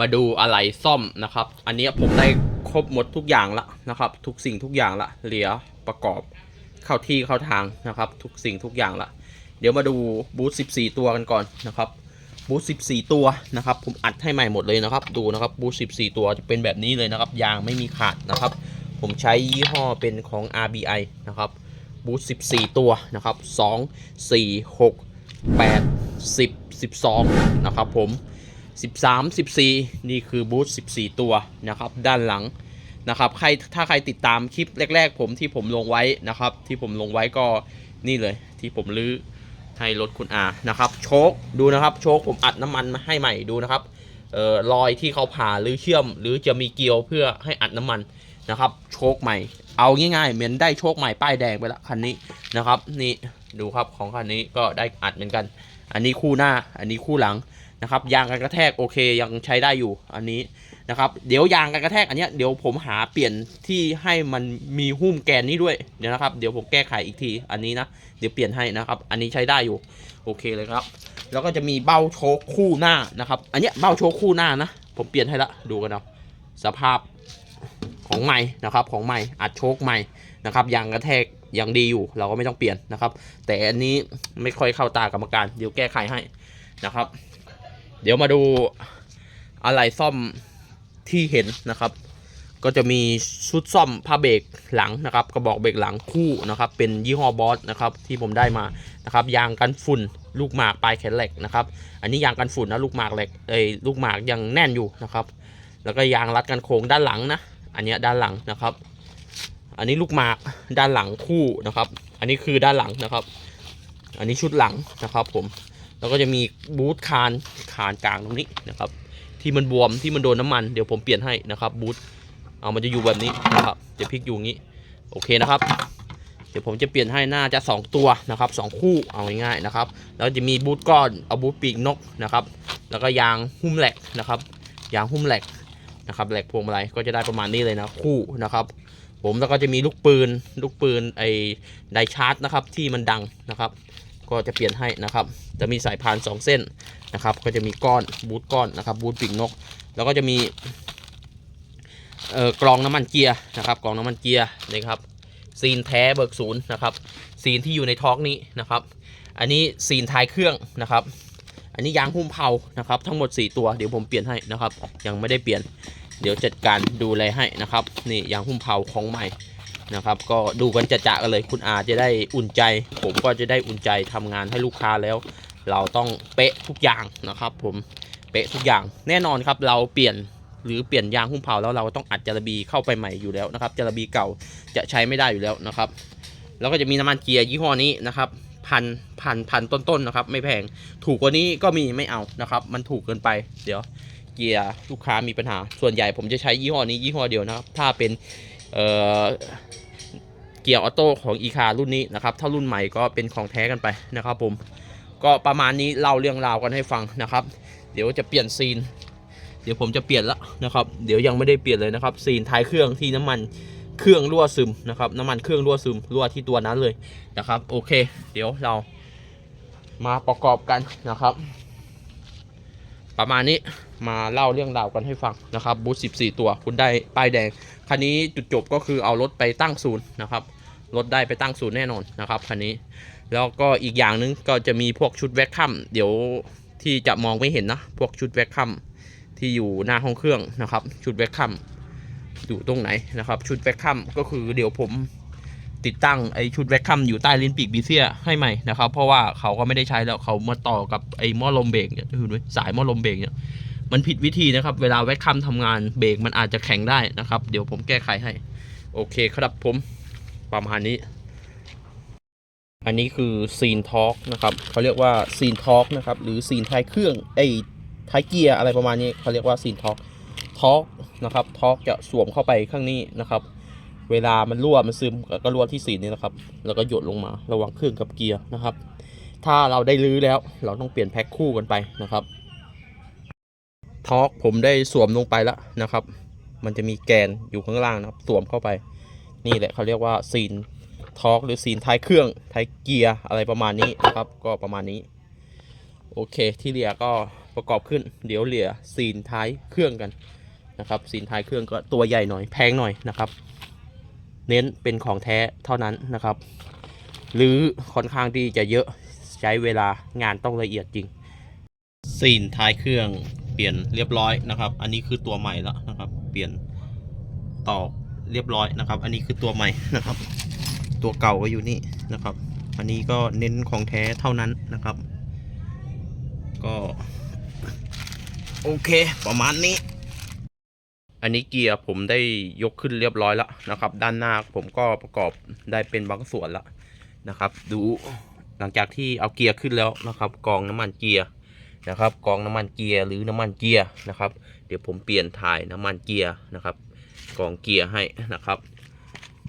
มาดูอะไรซ่อมนะครับ อันนี้ผมได้ครบหมดทุกอย่างละนะครับ ทุกสิ่งทุกอย่างละเหลือประกอบเข้าที่เข้าทางนะครับ ทุกสิ่งทุกอย่างละเดี๋ยวมาดูบูธ14 ตัวกันก่อนนะครับบูธ14 ตัวนะครับ ผมอัดให้ใหม่หมดเลยนะครับ ดูนะครับบูธ14 ตัวจะเป็นแบบนี้เลยนะครับ ยางไม่มีขาดนะครับ ผมใช้ยี่ห้อเป็นของ RBI นะครับบูธ14 ตัวนะครับ 2 4 6 8 10 12 นะครับผม 13 14 นี่คือบูธ14 ตัวนะครับ ด้านหลังนะครับ ใครถ้าใครติดตามคลิปแรก ๆ ผมที่ผมลงไว้นะครับ ที่ผมลงไว้ก็นี่เลย ที่ผมลื้อให้รถคุณอานะครับ โชคดูนะครับโชคผมอัดน้ำมันมาให้ใหม่ดูนะครับออรอยที่เขาผ่าหรือเชื่อม หรือจะมีเกลียวเพื่อให้อัดน้ำมันนะครับ โชคใหม่ เอาง่ายๆเหมือนได้โชคใหม่ป้ายแดงไปละคันนี้นะครับ นี่ดูครับของคันนี้ก็ได้อัดเหมือนกัน อันนี้คู่หน้า อันนี้คู่หลัง นะครับยางกันกระแทกโอเคยังใช้ได้อยู่อันนี้นะครับ เดี๋ยวยางกันกระแทกอันนี้เดี๋ยวผมหาเปลี่ยนที่ให้มันมีหุ้มแกนนี้ด้วยเดี๋ยวนะครับเดี๋ยวผมแก้ไขอีกทีอันนี้นะเดี๋ยวเปลี่ยนให้นะครับ อันนี้ใช้ได้อยู่โอเคเลยครับ แล้วก็จะมีเบ้าโชคคู่หน้านะครับ อันนี้เบ้าโชคคู่หน้านะ ผมเปลี่ยนให้ละดูกันเอาสภาพของใหม่นะครับของใหม่อัดโชคใหม่นะครับยางกระแทกยังดีอยู่เราก็ไม่ต้องเปลี่ยนนะครับ แต่อันนี้ไม่ค่อยเข้าตากรรมการเดี๋ยวแก้ไขให้นะครับ เดี๋ยวมาดูอะไรซ่อมที่เห็นนะครับ ก็จะมีชุดซ่อมผ้าเบรกหลังนะครับ กระบอกเบรกหลังคู่นะครับ เป็นยี่ห้อบอสนะครับที่ผมได้มานะครับ ยางกันฝุ่นลูกหมากปลายแขนเหล็กนะครับ อันนี้ยางกันฝุ่นนะลูกหมากเหล็กเอ้ยลูกหมากยังแน่นอยู่นะครับ แล้วก็ยางรัดกันโค้งด้านหลังนะ อันนี้ด้านหลังนะครับ อันนี้ลูกหมากด้านหลังคู่นะครับ อันนี้คือด้านหลังนะครับ อันนี้ชุดหลังนะครับผม แล้วก็จะมีบูทคานคานกลางตรงนี้นะครับ ที่มันบวมที่มันโดนน้ำมันเดี๋ยวผมเปลี่ยนให้นะครับบูทเอามันจะอยู่แบบนี้นะครับจะพลิกอยู่งี้โอเคนะครับ เดี๋ยวผมจะเปลี่ยนให้หน่าจะ 2 ตัวนะครับสองคู่เอาง่ายๆนะครับแล้วจะมีบูทก้อนเอาบูทปีกนกนะครับ แล้วก็ยางหุ้มแหลกนะครับ ยางหุ้มแหลกนะครับแหลกพวงมาลัยก็จะได้ประมาณนี้เลยนะคู่นะครับ ผมแล้วก็จะมีลูกปืนลูกปืนไอ้ไดชาร์จนะครับที่มันดังนะครับ ก็จะเปลี่ยนให้นะครับ จะมีสายพาน 2 เส้นนะครับ ก็จะมีก้อนบูทก้อนนะครับบูทปีกนก แล้วก็จะมีเอ่อกรองน้ำมันเกียร์นะครับกรองน้ำมันเกียร์นี่ครับซีนแท้เบิกศูนย์นะครับซีนที่อยู่ในท้องนี้นะครับ อันนี้ซีนท้ายเครื่องนะครับ อันนี้ยางหุ้มเผานะครับ ทั้งหมด 4 ตัวเดี๋ยวผมเปลี่ยนให้นะครับ ยังไม่ได้เปลี่ยน เดี๋ยวจัดการดูแลให้นะครับ นี่ยางหุ้มเผาของใหม่ นะครับ ก็ดูกันจะจะๆกันเลยคุณอาจะได้อุ่นใจ ผมก็จะได้อุ่นใจทำงานให้ลูกค้าแล้ว เราต้องเป๊ะทุกอย่างนะครับ ผมเป๊ะทุกอย่างแน่นอนครับเราเปลี่ยนหรือเปลี่ยนยางหุ้มเผาแล้วเราต้องอัดจารบีเข้าไปใหม่อยู่แล้วนะครับจารบีเก่าจะใช้ไม่ได้อยู่แล้วนะครับ แล้วก็จะมีน้ำมันเกียร์ยี่ห้อนี้นะครับพันพันพันต้นๆนะครับ ไม่แพงถูกกว่านี้ก็มีไม่เอานะครับ มันถูกเกินไป เดี๋ยว เกียร์ลูกค้ามีปัญหา ส่วนใหญ่ผมจะใช้ยี่ห้อนี้ยี่ห้อเดียวนะครับ ถ้าเป็น เเกียร์ออโต้ของอีคารุ่นนี้นะครับ ถ้ารุ่นใหม่ก็เป็นของแท้กันไปนะครับผม ก็ประมาณนี้เล่าเรื่องราวกันให้ฟังนะครับ เดี๋ยวจะเปลี่ยนซีน เดี๋ยวผมจะเปลี่ยนละนะครับ เดี๋ยวยังไม่ได้เปลี่ยนเลยนะครับซีนท้ายเครื่องที่น้ำมันเครื่องรั่วซึมนะครับ น้ำมันเครื่องรั่วซึมรั่วที่ตัวนั้นเลยนะครับ โอเค เดี๋ยวเรามาประกอบกันนะครับ ประมาณนี้มาเล่าเรื่องราวกันให้ฟังนะครับบูธ14 ตัว คุณได้ป้ายแดง คันนี้จุดจบก็คือเอารถไปตั้งศูนย์นะครับรถได้ไปตั้งศูนย์แน่นอนนะครับคันนี้ แล้วก็อีกอย่างหนึงก็จะมีพวกชุดแวคคัมเดี๋ยวที่จะมองไม่เห็นนะ พวกชุดแวคคัมที่อยู่หน้าห้องเครื่องนะครับ ชุดแวคคัมอยู่ตรงไหนนะครับ ชุดแวคคัมก็คือเดี๋ยวผม ติดตั้งไอชุดแวคคัมอยู่ใต้ลิ้นปีกบีเซียให้ใหม่นะครับ เพราะว่าเขาก็ไม่ได้ใช้แล้วเขามาต่อกับไอหม้อลมเบรกเนี่ยคือด้วยสายหม้อลมเบรกเนี่ยมันผิดวิธีนะครับ เวลาแวคคัมทำงานเบรกมันอาจจะแข็งได้นะครับ เดี๋ยวผมแก้ไขให้ โอเคครับผมประมาณนี้ อันนี้คือซีนทอร์กนะครับเขาเรียกว่าซีนทอร์กนะครับหรือซีนท้ายเครื่องไอท้ายเกียร์อะไรประมาณนี้เขาเรียกว่าซีนท็อกท็อกนะครับท็อกจะสวมเข้าไปข้างนี้นะครับ เวลามันรั่วมันซึมก็รั่วที่สีนี้นะครับ แล้วก็หยดลงมา ระว่างเครื่องกับเกียร์นะครับ ถ้าเราได้รื้อแล้ว เราต้องเปลี่ยนแพ็คคู่กันไปนะครับท็อกผมได้สวมลงไปแล้วนะครับ มันจะมีแกนอยู่ข้างล่างนะครับ สวมเข้าไป นี่แหละเขาเรียกว่าซีนท็อกหรือซีนท้ายเครื่องท้ายเกียร์อะไรประมาณนี้นะครับ ก็ประมาณนี้ โอเค ที่เหลือก็ประกอบขึ้น เดี๋ยวเหลือซีนท้ายเครื่องกันนะครับซีนท้ายเครื่องก็ตัวใหญ่หน่อยแพงหน่อยนะครับ เน้นเป็นของแท้เท่านั้นนะครับ หรือค่อนข้างที่จะเยอะใช้เวลางานต้องละเอียดจริงซีนท้ายเครื่องเปลี่ยนเรียบร้อยนะครับ อันนี้คือตัวใหม่แล้วนะครับ เปลี่ยนต่อเรียบร้อยนะครับ อันนี้คือตัวใหม่นะครับ ตัวเก่าก็อยู่นี่นะครับ อันนี้ก็เน้นของแท้เท่านั้นนะครับ ก็ โอเค ประมาณนี้ อันนี้เกียร์ผมได้ยกขึ้นเรียบร้อยแล้วนะครับ ด้านหน้าผมก็ประกอบได้เป็นบางส่วนแล้วนะครับ ดูหลังจากที่เอาเกียร์ขึ้นแล้วนะครับ กองน้ำมันเกียร์นะครับ กองน้ำมันเกียร์หรือน้ำมันเกียร์นะครับ เดี๋ยวผมเปลี่ยนถ่ายน้ำมันเกียร์นะครับ กองเกียร์ให้นะครับ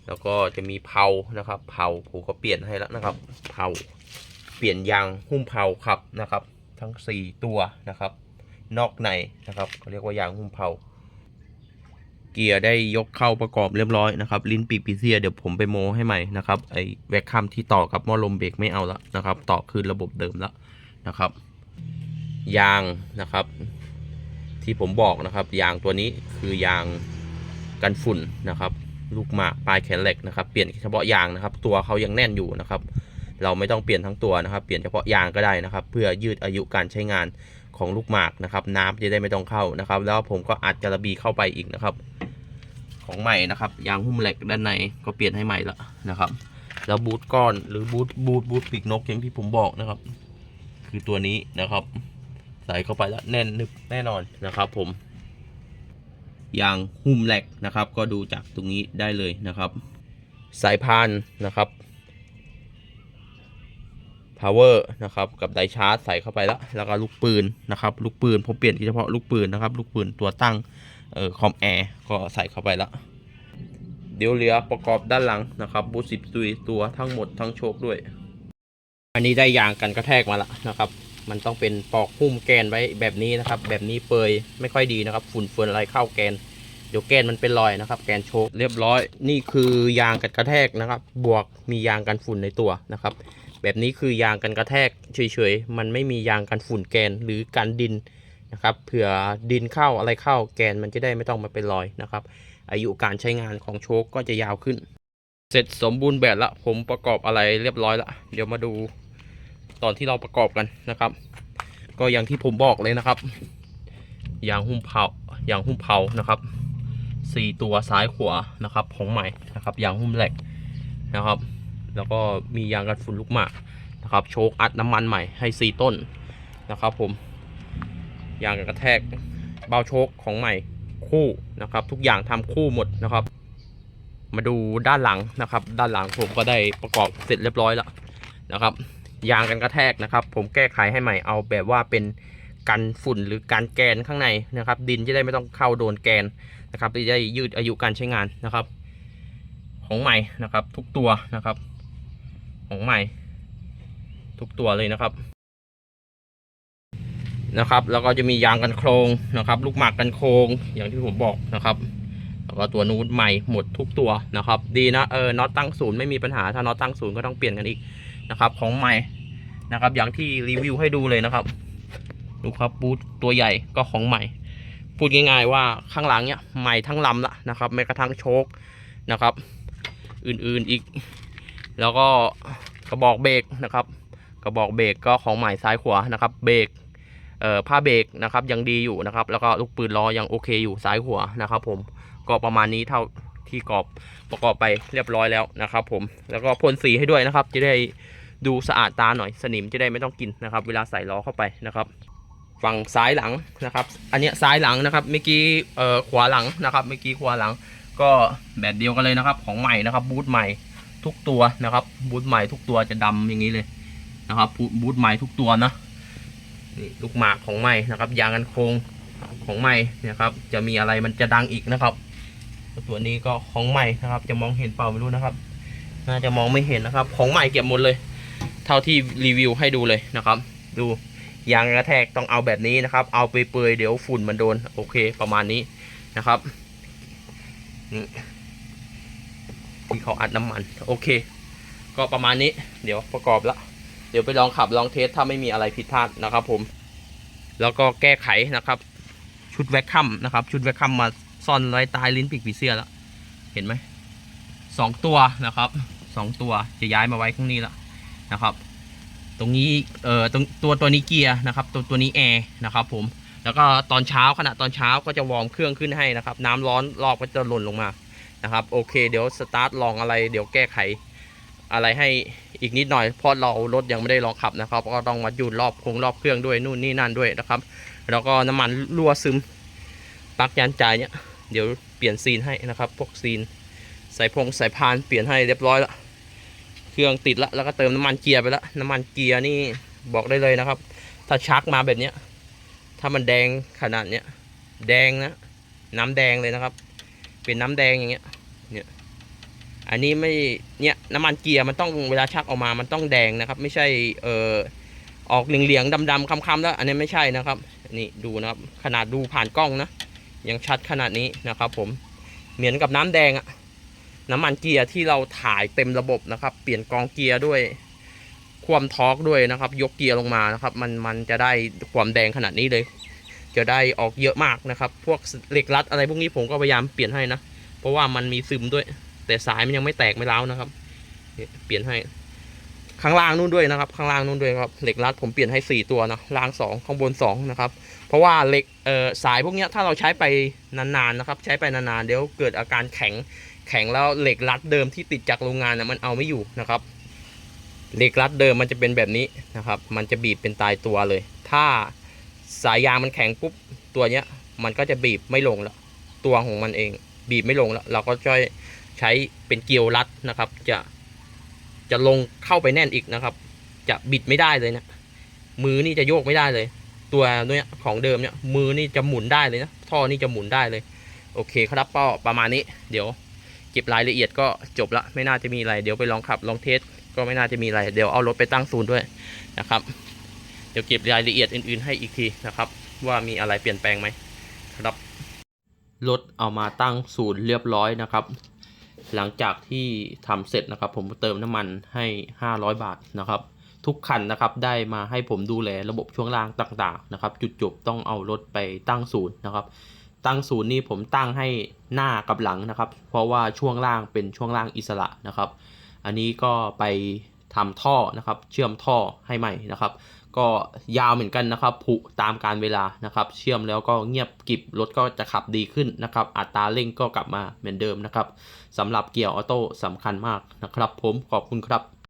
แล้วก็จะมีเพานะครับ เพาผมก็เปลี่ยนให้แล้วนะครับ เพาเปลี่ยนยางหุ้มเพาครับนะครับ ทั้ง 4 ตัวนะครับ นอกในนะครับเขาเรียกว่ายางหุ้มเพา เกียร์ได้ยกเข้าประกอบเรียบร้อยนะครับ ลิ้นปีกปีเซียเดี๋ยวผมไปโมให้ใหม่นะครับไอแวคคัมที่ต่อกับหม้อลมเบรกไม่เอาละนะครับ ต่อคืนระบบเดิมแล้วนะครับ ยางนะครับ ที่ผมบอกนะครับ ยางตัวนี้คือยางกันฝุ่นนะครับ ลูกหมากปลายแขนเหล็กนะครับ เปลี่ยนเฉพาะยางนะครับ ตัวเขายังแน่นอยู่นะครับ เราไม่ต้องเปลี่ยนทั้งตัวนะครับ เปลี่ยนเฉพาะยางก็ได้นะครับ เพื่อยืดอายุการใช้งาน ของลูกหมากนะครับ น้ำจะได้ไม่ต้องเข้านะครับ แล้วผมก็อัดจาระบีเข้าไปอีกนะครับ ของใหม่นะครับยางหุ้มเหล็กด้านในก็เปลี่ยนให้ใหม่ละนะครับ แล้วบูทก้อนหรือบูทบูทบูทปีกนกอย่างที่ผมบอกนะครับ คือตัวนี้นะครับ ใส่เข้าไปแล้วแน่นนึบแน่นอนนะครับ ผมยางหุ้มเหล็กนะครับ ก็ดูจากตรงนี้ได้เลยนะครับ สายพานนะครับ power นะครับกับไดชาร์จใส่เข้าไปแล้ว แล้วก็ลูกปืนนะครับลูกปืนผมเปลี่ยนเฉพาะลูกปืนนะครับลูกปืนตัวตั้งเอ่อคอมแอร์ก็ใส่เข้าไปแล้วเดี๋ยวเหลือประกอบด้านหลังนะครับบูสิบตุยตัวทั้งหมดทั้งโชคด้วย อันนี้ได้ยางกันกระแทกมาละนะครับ มันต้องเป็นปอกหุ้มแกนไว้แบบนี้นะครับ แบบนี้เปยไม่ค่อยดีนะครับ ฝุ่นเฟือนอะไรเข้าแกนเดี๋ยวแกนมันเป็นรอยนะครับ แกนโชคเรียบร้อย นี่คือยางกันกระแทกนะครับ บวกมียางกันฝุ่นในตัวนะครับ แบบนี้คือยางกันกระแทกเฉยๆ มันไม่มียางกันฝุ่นแกนหรือกันดินนะครับเผื่อดินเข้าอะไรเข้าแกนมันจะได้ไม่ต้องมาเป็นรอยนะครับ อายุการใช้งานของโชคก็จะยาวขึ้น เสร็จสมบูรณ์แบบละผมประกอบอะไรเรียบร้อยละเดี๋ยวมาดูตอนที่เราประกอบกันนะครับ ก็อย่างที่ผมบอกเลยนะครับยางหุ้มเผายางหุ้มเผานะครับสี่ตัวซ้ายขวานะครับของใหม่นะครับยางหุ้มเหล็กนะครับ แล้วก็มียางกันฝุ่นลูกหมากนะครับโชคอัดน้ำมันใหม่ให้สี่ต้นนะครับผมยางกระแทกเบาโชคของใหม่คู่นะครับ ทุกอย่างทำคู่หมดนะครับ มาดูด้านหลังนะครับ ด้านหลังผมก็ได้ประกอบเสร็จเรียบร้อยแล้วนะครับ ยางกันกระแทกนะครับ ผมแก้ไขให้ใหม่เอาแบบว่าเป็นกันฝุ่นหรือการแกนข้างในนะครับ ดินจะได้ไม่ต้องเข้าโดนแกนนะครับจะได้ยืดอายุการใช้งานนะครับ ของใหม่นะครับ ทุกตัวนะครับ ของใหม่ ทุกตัวเลยนะครับ นะครับ แล้วก็จะมียางกันโครงนะครับ ลูกหมากกันโครงอย่างที่ผมบอกนะครับ แล้วก็ตัวนู้นใหม่หมดทุกตัวนะครับ ดีนะเออน็อตตั้งศูนย์ไม่มีปัญหาถ้าน็อตตั้งศูนย์ก็ต้องเปลี่ยนกันอีกนะครับ ของใหม่นะครับ อย่างที่รีวิวให้ดูเลยนะครับดูครับบูทตัวใหญ่ก็ของใหม่ พูดง่ายๆว่าข้างหลังเนี่ยใหม่ทั้งลำละนะครับแม้กระทั่งโชคนะครับ อื่นๆอีก แล้วก็กระบอกเบรกนะครับ กระบอกเบรกก็ของใหม่ซ้ายขวานะครับ เบรกเอ่อผ้าเบรกนะครับยังดีอยู่นะครับ แล้วก็ลูกปืนล้อยังโอเคอยู่ซ้ายหัวนะครับ ผมก็ประมาณนี้เท่าที่กรอบประกอบไปเรียบร้อยแล้วนะครับ ผมแล้วก็พ่นสีให้ด้วยนะครับ จะได้ดูสะอาดตาหน่อยสนิมจะได้ไม่ต้องกินนะครับ เวลาใส่ล้อเข้าไปนะครับ ฝั่งซ้ายหลังนะครับ อันนี้ซ้ายหลังนะครับเมื่อกี้เอ่อขวาหลังนะครับเมื่อกี้ขวาหลัง ก็แบบเดียวกันเลยนะครับ ของใหม่นะครับบูทใหม่ ทุกตัวนะครับบูทใหม่ทุกตัวจะดำอย่างนี้เลยนะครับบูทใหม่ทุกตัวนะนี่ลูกหมากของใหม่นะครับ ยางกันโครงของใหม่นะครับ จะมีอะไรมันจะดังอีกนะครับ ตัวนี้ก็ของใหม่นะครับ จะมองเห็นเปล่าไม่รู้นะครับ น่าจะมองไม่เห็นนะครับ ของใหม่เก็บหมดเลย เท่าที่รีวิวให้ดูเลยนะครับ ดูยางกระแทกต้องเอาแบบนี้นะครับ เอาไปเปื่อยเดี๋ยวฝุ่นมันโดน โอเคประมาณนี้นะครับนี่ ที่เขาอัดน้ำมัน โอเค ก็ประมาณนี้เดี๋ยวประกอบละเดี๋ยวไปลองขับลองเทสถ้าไม่มีอะไรผิดพลาดนะครับผม แล้วก็แก้ไขนะครับ ชุดแวคคัมนะครับ ชุดแวคคัมมาซ่อนไว้ใต้ลิ้นปีกผีเสื้อแล้วเห็นไหมสองตัวนะครับสองตัวจะย้ายมาไว้ข้างนี้แล้วนะครับ ตรงนี้เอ่อตรงตัวตัวนี้เกียร์นะครับ ตัวตัวนี้แอร์นะครับผมแล้วก็ตอนเช้าขณะตอนเช้าก็จะวอร์มเครื่องขึ้นให้นะครับ น้ำร้อนรอบก็จะหล่นลงมา นะครับโอเคเดี๋ยวสตาร์ทลองอะไรเดี๋ยวแก้ไขอะไรให้อีกนิดหน่อยเพราะเรารถยังไม่ได้ลองขับนะครับ ก็ต้องมาจูนรอบโครงรอบเครื่องด้วยนู่นนี่นั่นด้วยนะครับ แล้วก็น้ำมันรั่วซึมปลั๊กยานจ่ายเนี่ยเดี๋ยวเปลี่ยนซีนให้นะครับ พวกซีนสายพงสายพานเปลี่ยนให้เรียบร้อยล้วเครื่องติดละแล้วก็เติมน้ำมันเกียร์ไปแล้วน้ำมันเกียร์นี่บอกได้เลยนะครับ ถ้าชักมาแบบเนี้ยถ้ามันแดงขนาดเนี้ยแดงนะน้ำแดงเลยนะครับ เป็นน้ำแดงอย่างเงี้ย เนี่ย อันนี้ไม่ เนี่ยน้ำมันเกียร์มันต้องเวลาชักออกมา มันต้องแดงนะครับ ไม่ใช่ เออออกเหลืองๆดำๆคำๆแล้ว อันนี้ไม่ใช่นะครับ นี่ดูนะครับ ขนาดดูผ่านกล้องนะ ยังชัดขนาดนี้นะครับ ผม เหมือนกับน้ำแดงอะน้ำมันเกียร์ที่เราถ่ายเต็มระบบนะครับ เปลี่ยนกองเกียร์ด้วยความทอร์กด้วยนะครับ ยกเกียร์ลงมานะครับ มันมันจะได้ความแดงขนาดนี้เลย จะได้ออกเยอะมากนะครับ พวกเหล็กรัดอะไรพวกนี้ผมก็พยายามเปลี่ยนให้นะ เพราะว่ามันมีซึมด้วย แต่สายมันยังไม่แตกไม่ร้าวนะครับ เปลี่ยนให้ข้างล่างนู่นด้วยนะครับ ข้างล่างนู่นด้วยครับเหล็กรัดผมเปลี่ยนให้สี่ตัวนะล่างสองข้างบนสองนะครับ เพราะว่าเหล็กเอ่อสายพวกนี้ถ้าเราใช้ไปนานๆนะครับ ใช้ไปนานๆเดี๋ยวเกิดอาการแข็งแข็งแล้วเหล็กรัดเดิมที่ติดจากโรงงานนะมันเอาไม่อยู่นะครับเหล็กรัดเดิมมันจะเป็นแบบนี้นะครับ มันจะบีบเป็นตายตัวเลย ถ้า สายยางมันแข็งปุ๊บตัวเนี้ย มันก็จะบีบไม่ลงแล้วตัวของมันเองบีบไม่ลงแล้วเราก็จะใช้เป็นเกลียวรัดนะครับ จะจะลงเข้าไปแน่นอีกนะครับ จะบิดไม่ได้เลยนะมือนี่จะโยกไม่ได้เลย ตัวเนี้ยของเดิมเนี่ยมือนี่จะหมุนได้เลยนะท่อนี่จะหมุนได้เลย โอเคครับก็ประมาณนี้เดี๋ยวเก็บรายละเอียดก็จบละไม่น่าจะมีอะไร เดี๋ยวไปลองขับลองเทสก็ไม่น่าจะมีอะไร เดี๋ยวเอารถไปตั้งศูนย์ด้วยนะครับ เดี๋ยวเก็บรายละเอียดอื่นๆให้อีกทีนะครับ ว่ามีอะไรเปลี่ยนแปลงไหมครับรถเอามาตั้งศูนย์เรียบร้อยนะครับ หลังจากที่ทำเสร็จนะครับ ผมเติมน้ำมันให้ 500 บาทนะครับ ทุกคันนะครับได้มาให้ผมดูแลระบบช่วงล่างต่างๆนะครับ จุดจบต้องเอารถไปตั้งศูนย์นะครับ ตั้งศูนย์นี่ผมตั้งให้หน้ากับหลังนะครับ เพราะว่าช่วงล่างเป็นช่วงล่างอิสระนะครับ อันนี้ก็ไปทำท่อนะครับ เชื่อมท่อให้ใหม่นะครับ ก็ยาวเหมือนกันนะครับผุตามการเวลานะครับ เชื่อมแล้วก็เงียบกิบรถก็จะขับดีขึ้นนะครับ อัตราเร่งก็กลับมาเหมือนเดิมนะครับสำหรับเกียร์ออโต้สำคัญมากนะครับ ผมขอบคุณครับ